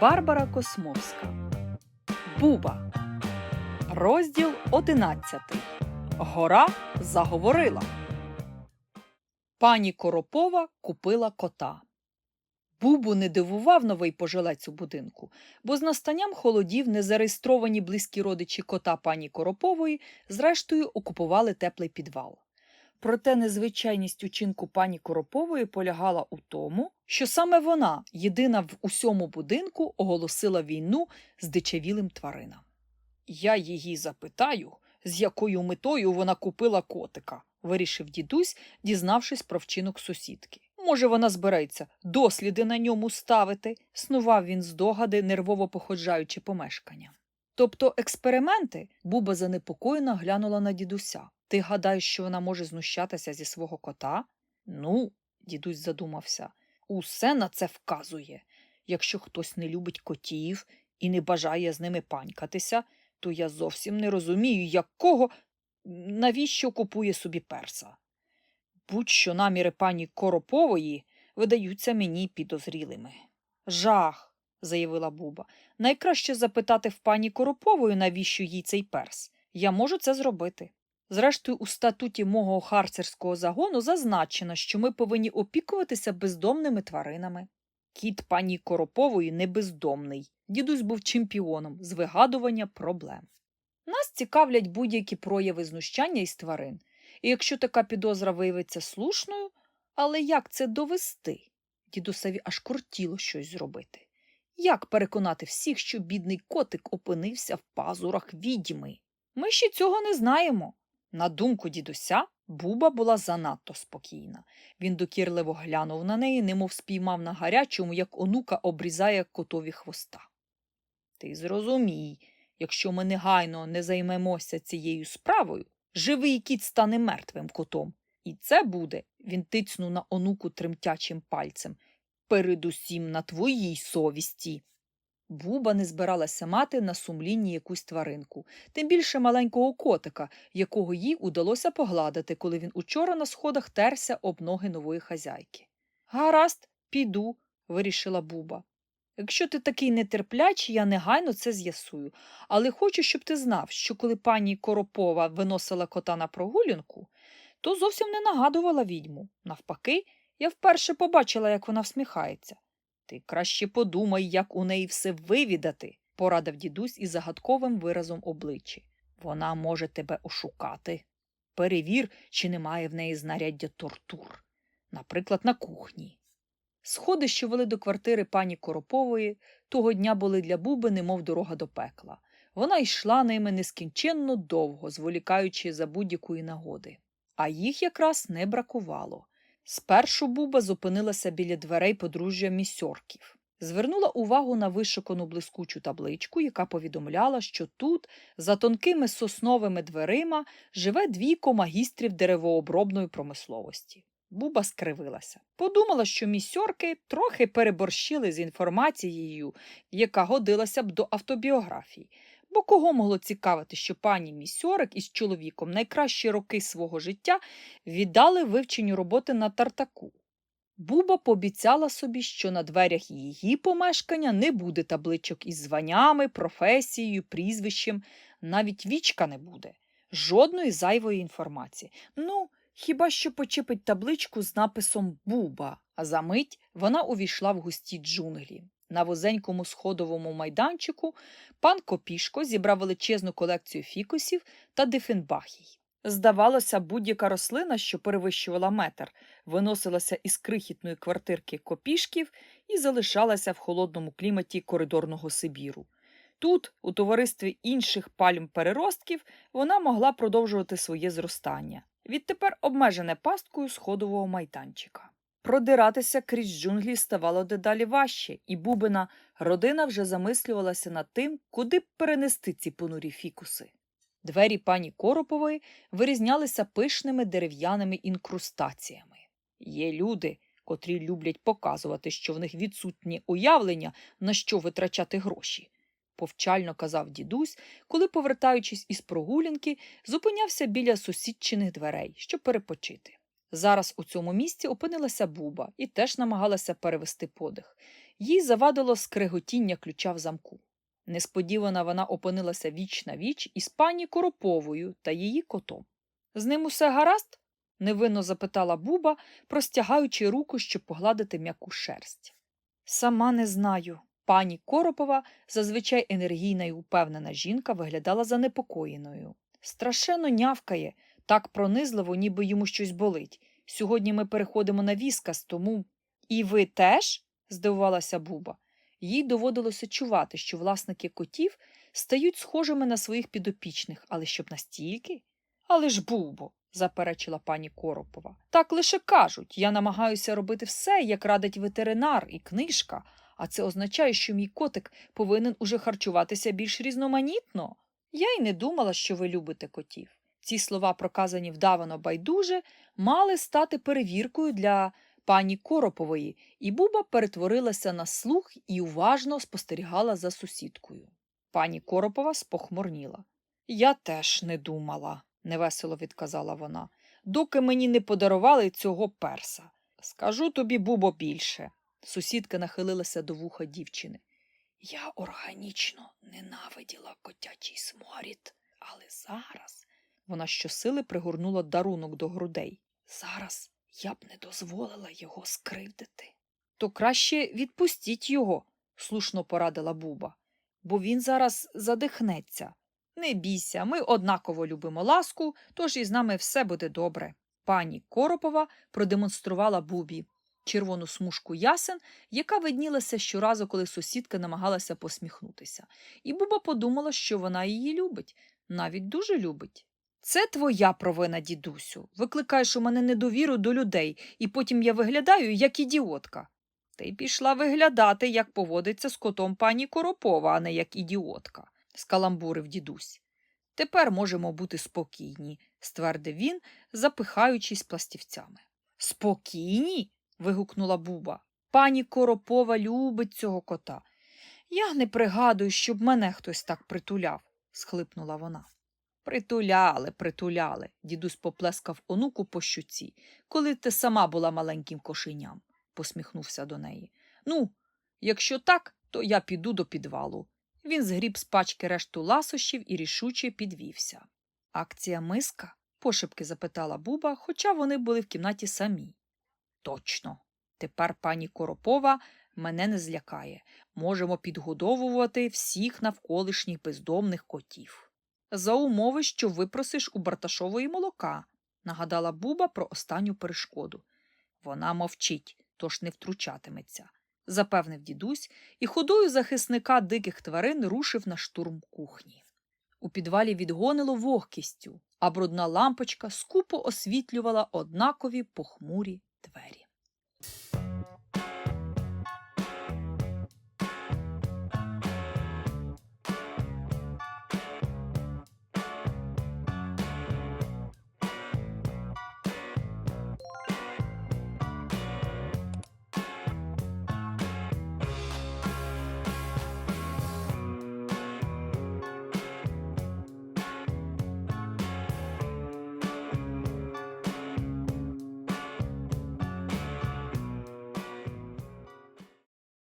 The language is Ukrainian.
Барбара Космовська. Буба. Розділ 11. Гора заговорила. Пані Коропова купила кота. Бубу не дивував новий пожилець у будинку, бо з настанням холодів незареєстровані близькі родичі кота пані Коропової зрештою окупували теплий підвал. Проте незвичайність учинку пані Коропової полягала у тому, що саме вона, єдина в усьому будинку, оголосила війну здичавілим тваринам. Я її запитаю, з якою метою вона купила котика, вирішив дідусь, дізнавшись про вчинок сусідки. Може, вона збереться досліди на ньому ставити, снував він здогади, нервово походжаючи помешкання. Тобто експерименти Буба занепокоєно глянула на дідуся. Ти гадаєш, що вона може знущатися зі свого кота? Ну, дідусь задумався, усе на це вказує. Якщо хтось не любить котів і не бажає з ними панькатися, то я зовсім не розумію, якого, навіщо купує собі перса. Будь-що наміри пані Коропової видаються мені підозрілими. Жах, заявила Буба. Найкраще запитати в пані Коропової, навіщо їй цей перс. Я можу це зробити. Зрештою, у статуті мого харцерського загону зазначено, що ми повинні опікуватися бездомними тваринами. Кіт пані Коропової не бездомний. Дідусь був чемпіоном з вигадування проблем. Нас цікавлять будь-які прояви знущання із тварин. І якщо така підозра виявиться слушною, але як це довести? Дідусеві аж кортіло щось зробити. Як переконати всіх, що бідний котик опинився в пазурах відьми? Ми ще цього не знаємо. На думку дідуся, Буба була занадто спокійна. Він докірливо глянув на неї, немов спіймав на гарячому, як онука обрізає котові хвоста. Ти зрозумій, якщо ми негайно не займемося цією справою, живий кіт стане мертвим котом. І це буде, він тицнув на онуку тремтячим пальцем, передусім на твоїй совісті. Буба не збиралася мати на сумлінні якусь тваринку, тим більше маленького котика, якого їй удалося погладити, коли він учора на сходах терся об ноги нової хазяйки. Гаразд, піду, вирішила Буба. Якщо ти такий нетерплячий, я негайно це з'ясую. Але хочу, щоб ти знав, що коли пані Коропова виносила кота на прогулянку, то зовсім не нагадувала відьму. Навпаки, я вперше побачила, як вона всміхається. Ти краще подумай, як у неї все вивідати, порадив дідусь із загадковим виразом обличчя. Вона може тебе ошукати. Перевір, чи немає в неї знаряддя тортур, наприклад, на кухні. Сходи, що вели до квартири пані Коропової, того дня були для Буби, немов дорога до пекла. Вона йшла ними нескінченно довго, зволікаючи за будь-якої нагоди. А їх якраз не бракувало. Спершу Буба зупинилася біля дверей подружжя місьорків. Звернула увагу на вишукану блискучу табличку, яка повідомляла, що тут, за тонкими сосновими дверима, живе двійко магістрів деревообробної промисловості. Буба скривилася. Подумала, що місьорки трохи переборщили з інформацією, яка годилася б до автобіографій. Бо кого могло цікавити, що пані місьорик із чоловіком найкращі роки свого життя віддали вивченню роботи на тартаку. Буба пообіцяла собі, що на дверях її помешкання не буде табличок із званнями, професією, прізвищем, навіть вічка не буде, жодної зайвої інформації. Ну, хіба що почепить табличку з написом Буба, а за мить вона увійшла в густі джунглі. На вузенькому сходовому майданчику пан Копішко зібрав величезну колекцію фікусів та дифенбахій. Здавалося, будь-яка рослина, що перевищувала метр, виносилася із крихітної квартирки копішків і залишалася в холодному кліматі коридорного Сибіру. Тут, у товаристві інших пальм переростків, вона могла продовжувати своє зростання, відтепер обмежене пасткою сходового майданчика. Продиратися крізь джунглі ставало дедалі важче, і Бубина родина вже замислювалася над тим, куди б перенести ці понурі фікуси. Двері пані Коропової вирізнялися пишними дерев'яними інкрустаціями. Є люди, котрі люблять показувати, що в них відсутнє уявлення, на що витрачати гроші, повчально казав дідусь, коли, повертаючись із прогулянки, зупинявся біля сусідчиних дверей, щоб перепочити. Зараз у цьому місці опинилася Буба і теж намагалася перевести подих. Їй завадило скреготіння ключа в замку. Несподівано вона опинилася віч на віч із пані Короповою та її котом. З ним усе гаразд? невинно запитала Буба, простягаючи руку, щоб погладити м'яку шерсть. Сама не знаю. Пані Коропова, зазвичай енергійна і упевнена жінка, виглядала занепокоєною. Страшенно нявкає, так пронизливо, ніби йому щось болить. Сьогодні ми переходимо на віскас, тому. І ви теж? здивувалася Буба. Їй доводилося чувати, що власники котів стають схожими на своїх підопічних, але щоб настільки? Але ж Бубо, заперечила пані Коропова. Так лише кажуть. Я намагаюся робити все, як радить ветеринар і книжка, а це означає, що мій котик повинен уже харчуватися більш різноманітно. Я й не думала, що ви любите котів. Ці слова, проказані вдавано байдуже, мали стати перевіркою для пані Коропової, і Буба перетворилася на слух і уважно спостерігала за сусідкою. Пані Коропова спохмурніла. Я теж не думала, невесело відказала вона, доки мені не подарували цього перса. Скажу тобі, Бубо, більше. Сусідка нахилилася до вуха дівчини. Я органічно ненавиділа котячий сморід, але зараз вона щосили пригорнула дарунок до грудей. Зараз я б не дозволила його скривдити. То краще відпустіть його, слушно порадила Буба, бо він зараз задихнеться. Не бійся, ми однаково любимо ласку, тож із нами все буде добре. Пані Коропова продемонструвала Бубі червону смужку ясен, яка виднілася щоразу, коли сусідка намагалася посміхнутися. І Буба подумала, що вона її любить, навіть дуже любить. Це твоя провина, дідусю. Викликаєш у мене недовіру до людей, і потім я виглядаю як ідіотка. Ти пішла виглядати, як поводиться з котом пані Коропова, а не як ідіотка, скаламбурив дідусь. Тепер можемо бути спокійні, ствердив він, запихаючись пластівцями. Спокійні? вигукнула Буба. Пані Коропова любить цього кота. Я не пригадую, щоб мене хтось так притуляв, схлипнула вона. Притуляли, притуляли, дідусь поплескав онуку по щуці, коли ти сама була маленьким кошеням, посміхнувся до неї. Ну, якщо так, то я піду до підвалу. Він згріб з пачки решту ласощів і рішуче підвівся. Акція миска? пошепки запитала Буба, хоча вони були в кімнаті самі. Точно. Тепер пані Коропова мене не злякає. Можемо підгодовувати всіх навколишніх бездомних котів. За умови, що випросиш у Барташової молока, нагадала Буба про останню перешкоду. Вона мовчить, тож не втручатиметься, запевнив дідусь, і ходою захисника диких тварин рушив на штурм кухні. У підвалі відгонило вогкістю, а брудна лампочка скупо освітлювала однакові похмурі двері.